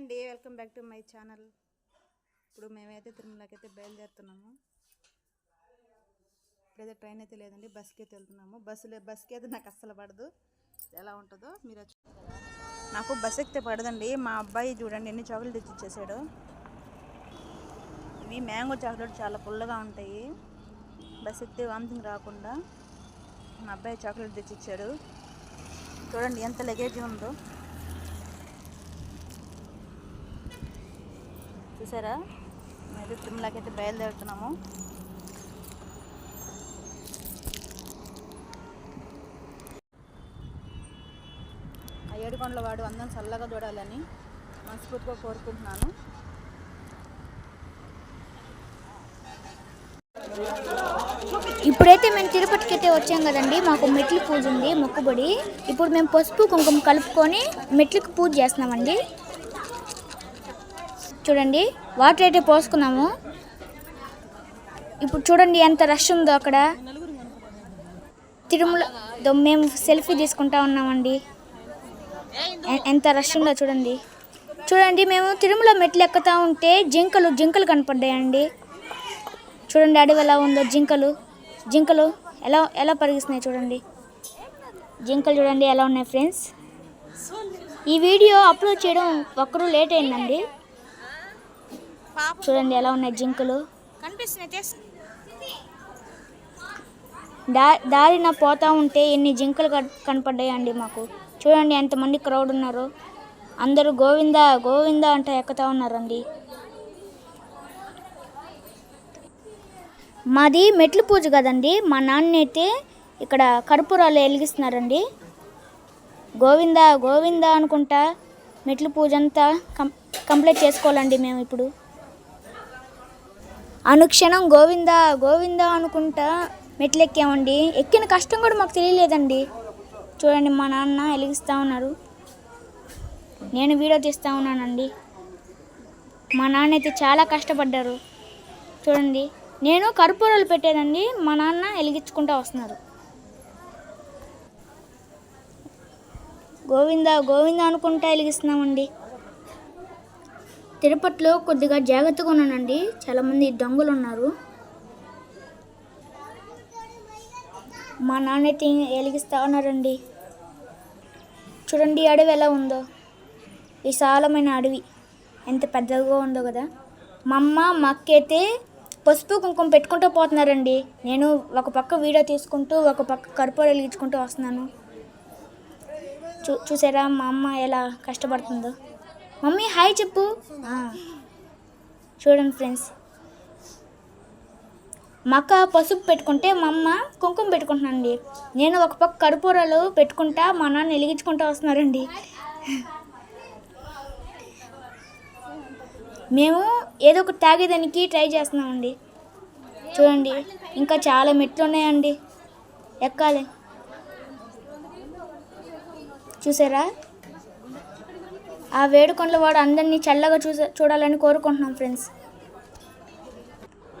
అండి welcome back to my channel. ఇప్పుడు మేమైతే తిరుమలకి అయితే బయలుదేరుతున్నాము. ఇప్పుడైతే ట్రైన్ అయితే లేదండి బస్కి అయితే వెళ్తున్నాము. బస్సులో బస్కి అయితే నాకు అస్సలు పడదు. ఎలా ఉంటుందో మీరు వచ్చి నాకు బస్ ఎక్కితే పడదండి. మా అబ్బాయి చూడండి ఎన్ని చాక్లెట్ తెచ్చి ఇచ్చేసాడు. ఇవి మ్యాంగో చాక్లెట్ చాలా పుల్లగా ఉంటాయి. బస్ ఎక్కితే వామిటింగ్ రాకుండా మా అబ్బాయి చాక్లెట్ తెచ్చిచ్చాడు. చూడండి ఎంత లగేజ్ ఉందో. చూసారా? మేము తిరుమలకి అయితే బయలుదేరుతున్నాము. ఆ ఏడుకొండల వాడు అందరం చల్లగా చూడాలని మనస్ఫూర్తిగా కోరుకుంటున్నాను. ఇప్పుడైతే మేము తిరుపతికి అయితే వచ్చాం కదండి మాకు మెట్లు పూజ ఉంది మొక్కుబడి. ఇప్పుడు మేము పసుపు కుంకుమ కలుపుకొని మెట్లకు పూజ చేస్తున్నామండి. చూడండి వాటర్ అయితే పోసుకున్నాము. ఇప్పుడు చూడండి ఎంత రష్ ఉందో అక్కడ. తిరుమల దో మేము సెల్ఫీ తీసుకుంటా ఉన్నామండి. ఎంత రష్ ఉందో చూడండి. చూడండి మేము తిరుమల మెట్లు ఎక్కుతా ఉంటే జింకలు జింకలు కనపడ్డాయండి. చూడండి అడవి ఎలా ఉందో జింకలు. జింకలు ఎలా ఎలా పరిగిస్తున్నాయి చూడండి. జింకలు చూడండి ఎలా ఉన్నాయి ఫ్రెండ్స్ ఈ వీడియో అప్లోడ్ చేయడం ఒక్కరు లేట్ అయిందండి. చూడండి ఎలా ఉన్నాయి జింకలు. దా దారిన పోతా ఉంటే ఎన్ని జింకలు కన్- కనపడ్డాయండి మాకు. చూడండి ఎంతమంది క్రౌడ్ ఉన్నారు. అందరూ గోవింద గోవింద అంటే ఎక్కుతా ఉన్నారండి. మాది మెట్లు పూజ కదండి. మా నాన్న అయితే ఇక్కడ కర్పూరాలు వెలిగిస్తున్నారండి. గోవింద గోవింద అనుకుంటా మెట్లు పూజ అంతా కం కంప్లీట్ చేసుకోవాలండి మేము ఇప్పుడు. అనుక్షణం గోవింద గోవింద అనుకుంటా మెట్లు ఎక్కామండి ఎక్కిన కష్టం కూడా మాకు తెలియలేదండి. చూడండి మా నాన్న వెలిగిస్తూ ఉన్నారు. నేను వీడియో తీస్తూ ఉన్నానండి. మా నాన్న అయితే చాలా కష్టపడ్డారు. చూడండి. నేను కర్పూరాలు పెట్టానండి మా నాన్న వెలిగించుకుంటూ వస్తున్నారు. గోవింద గోవింద అనుకుంటా వెలిగిస్తున్నామండి తిరుపతిలో కొద్దిగా జాగ్రత్తగా ఉన్నానండి చాలామంది దొంగలు ఉన్నారు. మా నాన్న అయితే వెలిగిస్తూ ఉన్నారండి. చూడండి ఈ అడవి ఎలా ఉందో. విశాలమైన అడవి. ఎంత పెద్దగా ఉందో కదా. మా అమ్మ మా అక్క అయితే పసుపు కుంకుమ పెట్టుకుంటూ పోతున్నారండి. నేను ఒక పక్క వీడియో తీసుకుంటూ ఒక పక్క కర్పూర వెలిగించుకుంటూ వస్తున్నాను. చూ చూసారా మా అమ్మ ఎలా కష్టపడుతుందో. మమ్మీ హాయ్ చెప్పు. చూడండి ఫ్రెండ్స్. మా అక్క పసుపు పెట్టుకుంటే మా అమ్మ కుంకుమ పెట్టుకుంటున్నానండి నేను ఒక పక్క కర్పూరాలు పెట్టుకుంటా మా నాన్న వెలిగించుకుంటూ వస్తున్నారండి. మేము ఏదో ఒకటి తాగేదానికి ట్రై చేస్తున్నామండి. చూడండి ఇంకా చాలా మెట్లు ఉన్నాయండి. ఎక్కాలి. చూసారా? ఆ వేడుకొండల వాడు అందరినీ చల్లగా చూసా చూడాలని కోరుకుంటున్నాం ఫ్రెండ్స్.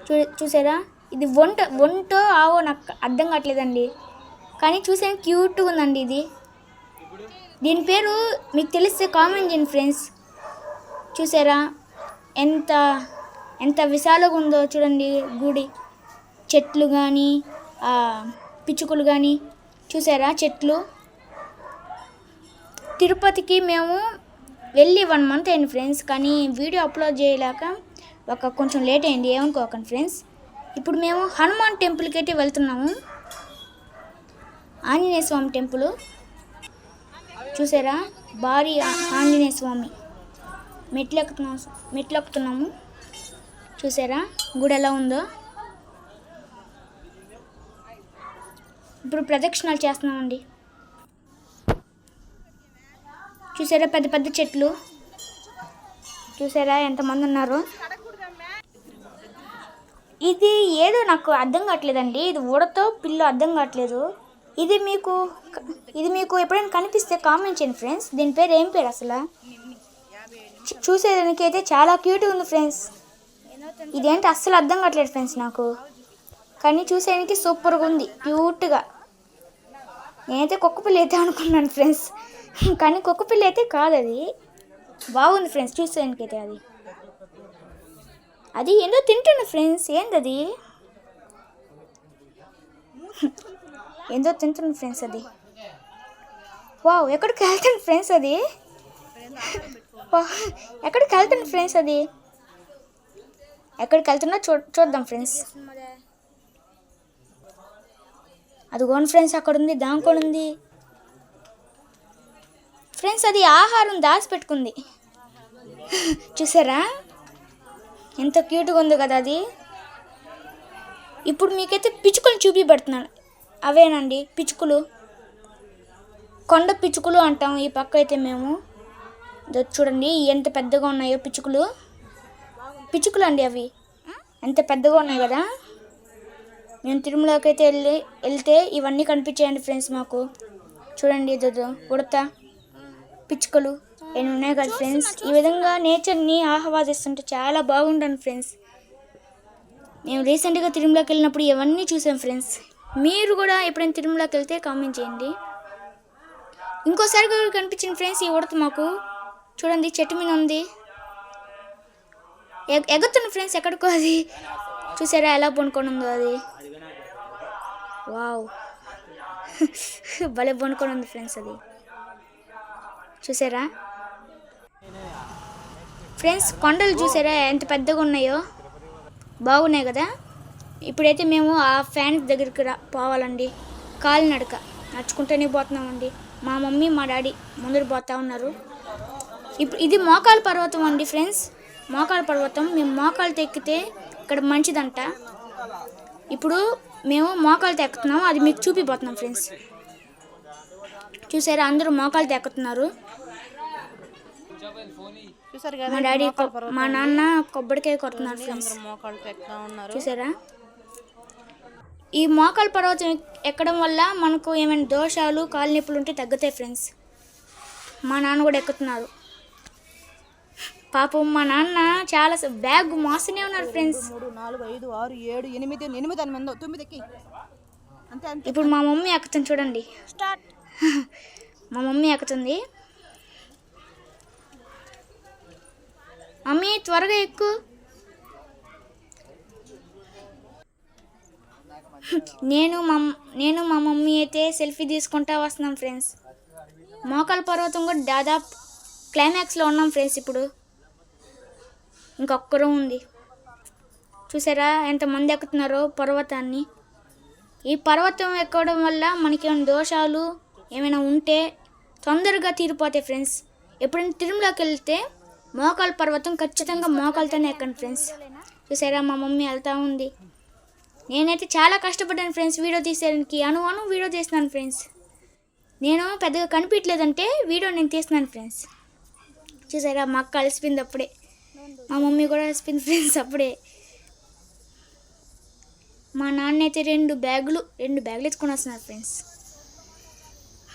చూ చూసారా? ఇది వంట వంట ఆవో నాకు అర్థం కావట్లేదండి. కానీ చూసే క్యూట్గా ఉందండి ఇది. దీని పేరు మీకు తెలిస్తే కామెంట్ చేయండి ఫ్రెండ్స్. చూసారా? ఎంత ఎంత విశాలంగా ఉందో చూడండి గుడి. చెట్లు కానీ పిచ్చుకలు కానీ చూసారా చెట్లు? తిరుపతికి మేము వెళ్ళి వన్ మంత్ అయింది ఫ్రెండ్స్ కానీ వీడియో అప్లోడ్ చేయలేక ఒక కొంచెం లేట్ అయింది. ఏమనుకోకండి ఫ్రెండ్స్ ఇప్పుడు మేము హనుమాన్ టెంపుల్కి అయితే వెళ్తున్నాము. ఆంజనేయ స్వామి టెంపుల్ చూసారా? భారీ ఆంజనేయ స్వామి. మెట్లు ఎక్కుతున్నాం మెట్లు ఎక్కుతున్నాము. చూసారా? గుడి ఎలా ఉందో? ఇప్పుడు ప్రదక్షిణాలు చేస్తున్నామండి. చూసారా పెద్ద పెద్ద చెట్లు? చూసారా ఎంతమంది ఉన్నారు? ఇది ఏదో నాకు అర్థం కావట్లేదండి. ఇది ఊడతో పిల్లు అర్థం కావట్లేదు. ఇది మీకు ఇది మీకు ఎప్పుడైనా కనిపిస్తే కామెంట్ చేయండి ఫ్రెండ్స్. దీని పేరు ఏం పేరు అసలు? చూసేదానికి అయితే చాలా క్యూట్గా ఉంది ఫ్రెండ్స్. ఇదేంటి అస్సలు అర్థం కావట్లేదు ఫ్రెండ్స్ నాకు. కానీ చూసేదానికి సూపర్గా ఉంది. క్యూట్గా. నేనైతే కుక్క పిల్ల అయితే అనుకున్నాను ఫ్రెండ్స్. కానీ కుక్క పిల్ల అయితే కాదు అది. బాగుంది ఫ్రెండ్స్ చూసేదానికైతే అది. అది ఏందో తింటాను ఫ్రెండ్స్ ఏందది? ఏందో తింటుంది ఫ్రెండ్స్ అది. వావ్ ఎక్కడికి వెళ్తుంది ఫ్రెండ్స్ అది? వావ్, ఎక్కడికి వెళ్తుంది ఫ్రెండ్స్ అది? ఎక్కడికి వెళ్తున్నా చూ చూద్దాం ఫ్రెండ్స్. అది అదిగోండి ఫ్రెండ్స్ అక్కడ ఉంది దానికొని ఉంది. ఫ్రెండ్స్ అది ఆహారం దాచిపెట్టుకుంది. చూసారా? ఎంత క్యూట్గా ఉంది కదా అది. ఇప్పుడు మీకైతే పిచ్చుకలు చూపిపెడుతున్నాను అవేనండి పిచ్చుకలు. కొండ పిచ్చుకలు అంటాం ఈ పక్క అయితే మేము. చూడండి ఎంత పెద్దగా ఉన్నాయో పిచ్చుకలు. పిచ్చుకలు అండి అవి. ఎంత పెద్దగా ఉన్నాయి కదా. మేము తిరుమలకి అయితే వెళ్ళి వెళ్తే ఇవన్నీ కనిపించాయండి ఫ్రెండ్స్ మాకు. చూడండి ఇదో ఉడతా. పిచ్చుకలు. నేను ఉన్నాయి కదా ఫ్రెండ్స్ ఈ విధంగా నేచర్ని ఆహ్వాదిస్తుంటే చాలా బాగుంటాను ఫ్రెండ్స్ మేము రీసెంట్గా తిరుమలకి వెళ్ళినప్పుడు ఇవన్నీ చూసాం ఫ్రెండ్స్ మీరు కూడా ఎప్పుడైనా తిరుమలకి వెళ్తే కామెంట్ చేయండి. ఇంకోసారి కూడా కనిపించింది ఫ్రెండ్స్ ఈ ఉడత మాకు. చూడండి చెట్టు మీద ఉంది. ఎగుతున్న ఎగుతుంది ఫ్రెండ్స్ ఎక్కడికో అది. చూసారా ఎలా పనుకొని ఉందో అది. వావ్ భలే పండుకొని ఉంది ఫ్రెండ్స్ అది. చూసారా? ఫ్రెండ్స్ కొండలు చూసారా? ఎంత పెద్దగా ఉన్నాయో? బాగున్నాయి కదా? ఇప్పుడైతే మేము ఆ ఫ్యాన్స్ దగ్గరికి రా పోవాలండి. కాలినడక నడుచుకుంటూనే పోతున్నామండి. మా మమ్మీ మా డాడీ ముందర పోతా ఉన్నారు. ఇప్పుడు ఇది మోకాలు పర్వతం అండి ఫ్రెండ్స్ మోకాలు పర్వతం. మేము మోకాలు తెక్కితే ఇక్కడ మంచిదంట. ఇప్పుడు మేము మోకాలు తెక్కుతున్నాము అది మీకు చూపిపోతున్నాం ఫ్రెండ్స్ చూసారా? అందరూ మోకాలు తెక్కుతున్నారు. చూసారు మా డాడీ మా నాన్న కొబ్బరికాయ కొడుతున్నారు ఫ్రెండ్స్. మోకాళ్ళు ఉన్నారు. చూసారా? ఈ మోకాల పర్వతం ఎక్- ఎక్కడం వల్ల మనకు ఏమైనా దోషాలు కాలు నొప్పులు ఉంటే తగ్గుతాయి ఫ్రెండ్స్. మా నాన్న కూడా ఎక్కుతున్నారు. పాపం మా నాన్న చాలా బ్యాగ్ మోస్తూనే ఉన్నారు ఫ్రెండ్స్. మూడు నాలుగు ఐదు ఆరు ఏడు ఎనిమిది ఎనిమిది ఎనిమిది తొమ్మిది ఎక్కి అంతే అంతే. ఇప్పుడు మా మమ్మీ ఎక్కుతుంది చూడండి. స్టార్ట్. మా మమ్మీ ఎక్కుతుంది. మమ్మీ త్వరగా ఎక్కు. నేను మా నేను మా మమ్మీ అయితే సెల్ఫీ తీసుకుంటా వస్తున్నాం ఫ్రెండ్స్. మోకాల పర్వతం కూడా దాదాపు క్లైమాక్స్లో ఉన్నాం ఫ్రెండ్స్ ఇప్పుడు. ఇంకొక్కరు ఉంది. చూసారా ఎంతమంది ఎక్కుతున్నారో పర్వతాన్ని. ఈ పర్వతం ఎక్కడం వల్ల మనకి ఏమైనా దోషాలు ఏమైనా ఉంటే తొందరగా తీరిపోతాయి ఫ్రెండ్స్. ఎప్పుడైనా తిరుమలకి వెళ్తే మోకాల పర్వతం ఖచ్చితంగా మోకాలతోనే ఎక్కండి ఫ్రెండ్స్. చూసారా మా మమ్మీ వెళ్తూ ఉంది. నేనైతే చాలా కష్టపడ్డాను ఫ్రెండ్స్ వీడియో తీసేయడానికి. అను అను వీడియో తీస్తున్నాను ఫ్రెండ్స్. నేను పెద్దగా కనిపించలేదంటే వీడియో నేను తీస్తున్నాను ఫ్రెండ్స్. చూసారా మా అక్క అలసిపోయింది అప్పుడే. మా మమ్మీ కూడా అలసిపోయింది ఫ్రెండ్స్ అప్పుడే. మా నాన్న అయితే రెండు బ్యాగులు రెండు బ్యాగులు ఎత్తుకొని వస్తున్నారు ఫ్రెండ్స్.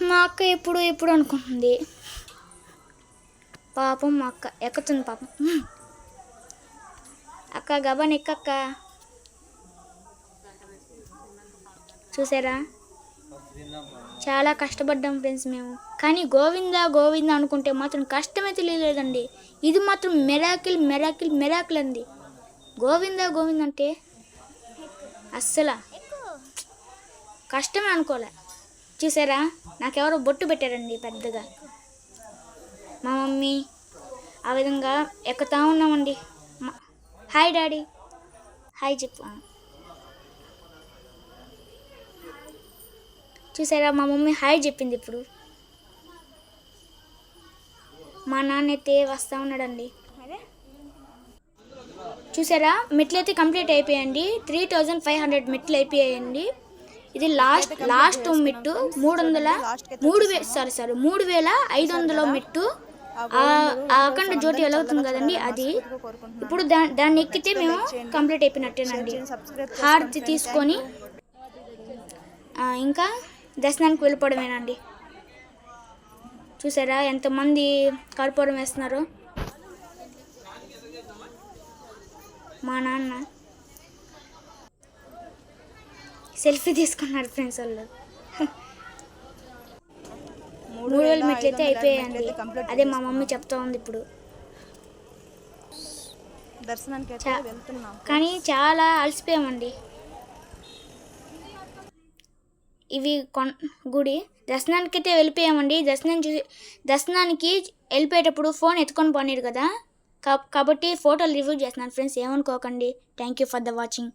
మా అక్క ఎప్పుడు ఎప్పుడు అనుకుంటుంది. పాపం అక్క ఎక్కుతుంది పాపం. అక్క గబన్ ఎక్కక్క? చూసారా? చాలా కష్టపడ్డాం ఫ్రెండ్స్ మేము. కానీ గోవిందా గోవిందా అనుకుంటే మాత్రం కష్టమే తెలియలేదండి. ఇది మాత్రం మెరాకిల్ మెరాకిల్ మెరాకిల్ అండి. గోవిందా గోవింద అంటే అస్సలు కష్టమే అనుకోలే. చూసారా? నాకెవరో బొట్టు పెట్టారండి పెద్దగా. మా మమ్మీ. ఆ విధంగా ఎక్కుతా ఉన్నామండి. Hi daddy. హాయ్ చెప్పు. చూసారా మా మమ్మీ హాయ్ చెప్పింది ఇప్పుడు. మా నాన్న అయితే వస్తూ ఉన్నాడండి. చూసారా మెట్లు అయితే కంప్లీట్ అయిపోయాయండి. త్రీ థౌజండ్ ఫైవ్ హండ్రెడ్ మెట్లు అయిపోయాయండి. ఇది లాస్ట్ లాస్ట్ మెట్టు మూడు వందల మూడు వే సారీ సారీ మూడు వేల ఐదు వందల మెట్టు అఖండ జ్యోతి వెలుగుతుంది కదండి? అది ఇప్పుడు దా దాన్ని ఎక్కితే మేము కంప్లీట్ అయిపోయినట్టేనండి. హారతి తీసుకొని ఇంకా దర్శనానికి వెళ్ళిపోవడమేనండి. చూసారా ఎంతమంది కర్పూరం వేస్తున్నారు? మా నాన్న సెల్ఫీ తీసుకున్నారు ఫ్రెండ్స్ వాళ్ళు. మూడు వేల మెట్లు అయితే అయిపోయాయండి. అదే మా మమ్మీ చెప్తా ఉంది ఇప్పుడు. దర్శనానికి అయితే చా- వెళ్తున్నాం. కానీ చాలా అలసిపోయామండి. ఇవి కొన్ గుడి. దర్శనానికి అయితే వెళ్ళిపోయామండి. దర్శనం చూసి దర్శనానికి వెళ్ళిపోయేటప్పుడు ఫోన్ ఎత్తుకొని పోనీరు కదా. కాబట్టి ఫోటోలు రివ్యూ చేస్తున్నాను. ఫ్రెండ్స్ ఏమనుకోకండి. Thank you for the watching.